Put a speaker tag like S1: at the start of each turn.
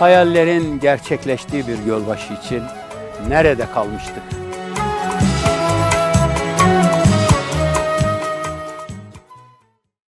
S1: Hayallerin gerçekleştiği bir yolbaşı için nerede kalmıştık?